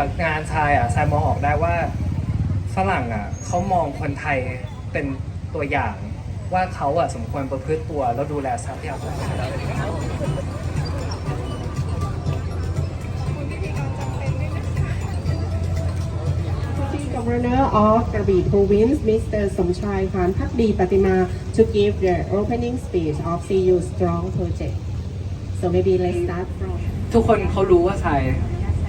านทรายอะทรายมองออกได้ว่าฝรั่งอะเขามองคนไทยเป็นตัวอย่างว่าเขาอะสมควรประพฤติตัวแล้วดูแลทรัพยากร Governor of Krabi Province, Mr. Somchai Khan Pakdi Patima, to give the opening speech of CU Strong Project. So maybe let's start from ทุกคนเขารู้ว่าทราย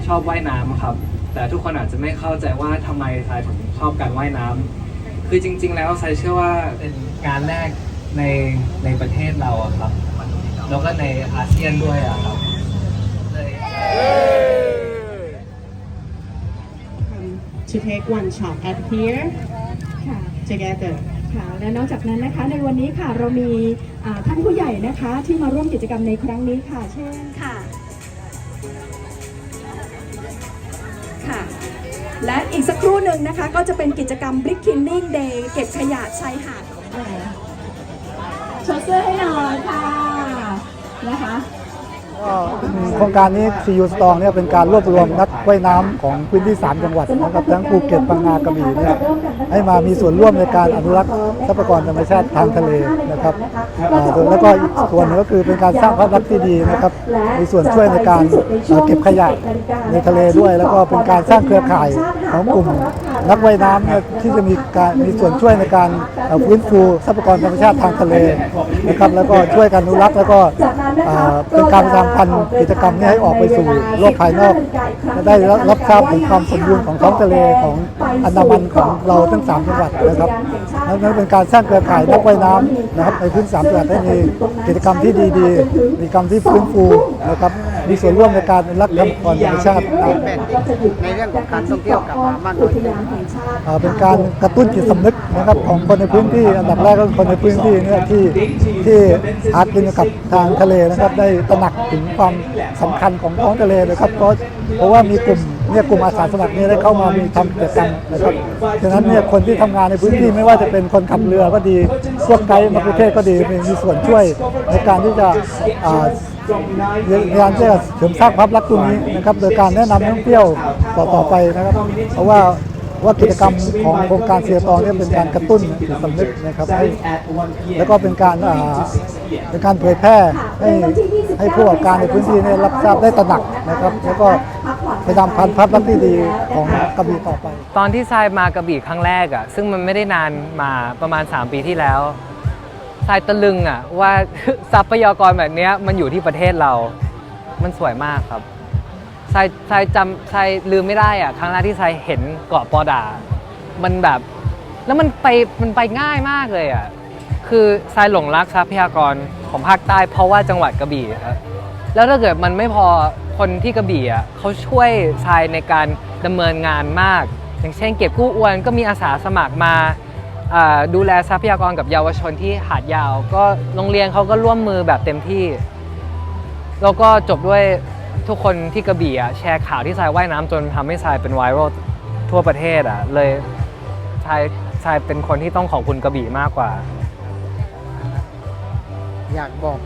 ชอบว่ายน้ำครับ แต่ทุกคนอาจจะไม่เข้าใจว่าทำไมทรายถึงชอบการว่ายน้ำคือจริง ๆ แล้วทรายเชื่อว่าเป็นงานแรกในในประเทศเราอะครับ แล้วก็ในอาเซียนด้วยอะครับเลย um, to take one shot at here ค่ะ together. ค่ะ และนอกจากนั้นนะคะ ในวันนี้ค่ะเรามีอ่าท่านผู้ใหญ่นะคะ ที่มาร่วมกิจกรรมในครั้งนี้ค่ะ เช่น ค่ะ ค่ะ และอีกสักครู่หนึ่งนะคะ ก็จะเป็นกิจกรรม Brick Cleaning Day เก็บขยะชายหาดของเราโชว์เสื้อให้หน่อยค่ะนะคะ โครงการนี้ CU Strong เนี่ยเป็นการรวบรวมนักว่ายน้ำของพื้นที่ 3 จังหวัดนะครับทั้งภูเก็ตพังงากระบี่เนี่ยให้มามีส่วนร่วมในการอนุรักษ์ทรัพยากรธรรมชาติทางทะเลนะครับอ่าแล้วก็อีกส่วนหนึงก็คือเป็นการสร้างภาพลักษณ์ที่ดีนะครับมีส่วนช่วยในการเอ่อเก็บขยะในทะเลด้วย แล้วก็เป็นการสร้างเครือข่ายของกลุ่มนักว่ายน้ำเนี่ยที่จะมีการมีส่วนช่วยในการเอ่อฟื้นฟูทรัพยากรธรรมชาติทางทะเลนะครับแล้วก็ช่วยกันอนุรักษ์แล้วก็อ่าเป็นการประชาสัมพันธ์กิจกรรมนี้ให้ออกไปสู่โลกภายนอกจะได้รับทราบถึงความสมบูรณ์ของท้องทะเลของอันดามันของเราทั้ง 3 จังหวัดนะครับนั่นเป็นการสร้างเครือข่ายนักว่ายน้ำนะครับในพื้นสามจังหวัดให้มีกิจกรรมที่ดีๆมีกรรมที่ฟื้นฟูนะครับ มีส่วนร่วมในการอนุรักษ์ทรัพยากรธรรมชาติครับในเรื่องของการท่องเที่ยวกลับมามากน้อยแค่ไหนอ่าเป็นการกระตุ้นจิตสำนึกนะครับของคนในพื้นที่อันดับแรกก็คือคนในพื้นที่เนี่ยที่ที่หากินกับทางทะเลนะครับได้ตระหนักถึงความสำคัญของท้องทะเลนะครับเพราะเพราะว่ามีกลุ่มเนี่ยกลุ่มอาสาสมัครเนี่ยได้เข้ามามีทำกิจกรรมนะครับฉะนั้นเนี่ยคนที่ทำงานในพื้นที่ไม่ว่าจะเป็นคนขับเรือก็ดีพวกไกด์มะกุเทศก็ดีมีมีส่วนช่วยในการที่จะอ่า พยายามที่จะเสริมสร้างภาพลักษณ์ตรงนี้นะครับ โดยการแนะนำนักท่องเที่ยวต่อต่อไปนะครับ เพราะว่าว่ากิจกรรมของโครงการเสียตองนี่เป็นการกระตุ้นสำนึกนะครับให้แล้วก็เป็นการเป็นการเผยแพร่ให้ให้ผู้ประกอบการในพื้นที่เนี่ยรับทราบได้ตระหนักนะครับ แล้วก็พยายามพันภาพลักษณ์ที่ดีของกระบี่ต่อไป ตอนที่ทรายมากระบี่ครั้งแรกอะซึ่งมันไม่ได้นานมาประมาณ 3 ปีที่แล้ว ทรายตะลึงอะว่าทรัพยากรแบบนี้มันอยู่ที่ประเทศเรา มันสวยมากครับทรายทรายจำทรายลืมไม่ได้อะครั้งแรกที่ทรายเห็นเกาะปอดา มันแบบ แล้วมันไปมันไปง่ายมากเลยอะคือทรายหลงรักทรัพยากรของภาคใต้ เพราะว่าจังหวัดกระบี่ครับแล้วถ้าเกิดมันไม่พอคนที่กระบี่อะเขาช่วยทรายในการดำเนินงานมาก อย่างเช่นเก็บกู้อวนก็มีอาสาสมัครมา ดูแลทรัพยากรกับเยาวชนที่หาดยาว ก็โรงเรียนเขาก็ร่วมมือแบบเต็มที่ แล้วก็จบด้วยทุกคนที่กระบี่อะแชร์ข่าวที่ทรายว่ายน้ำจนทำให้ทรายเป็นไวรัลทั่วประเทศอะเลยทรายทรายเป็นคนที่ต้องขอบคุณกระบี่มากกว่า อยากบอก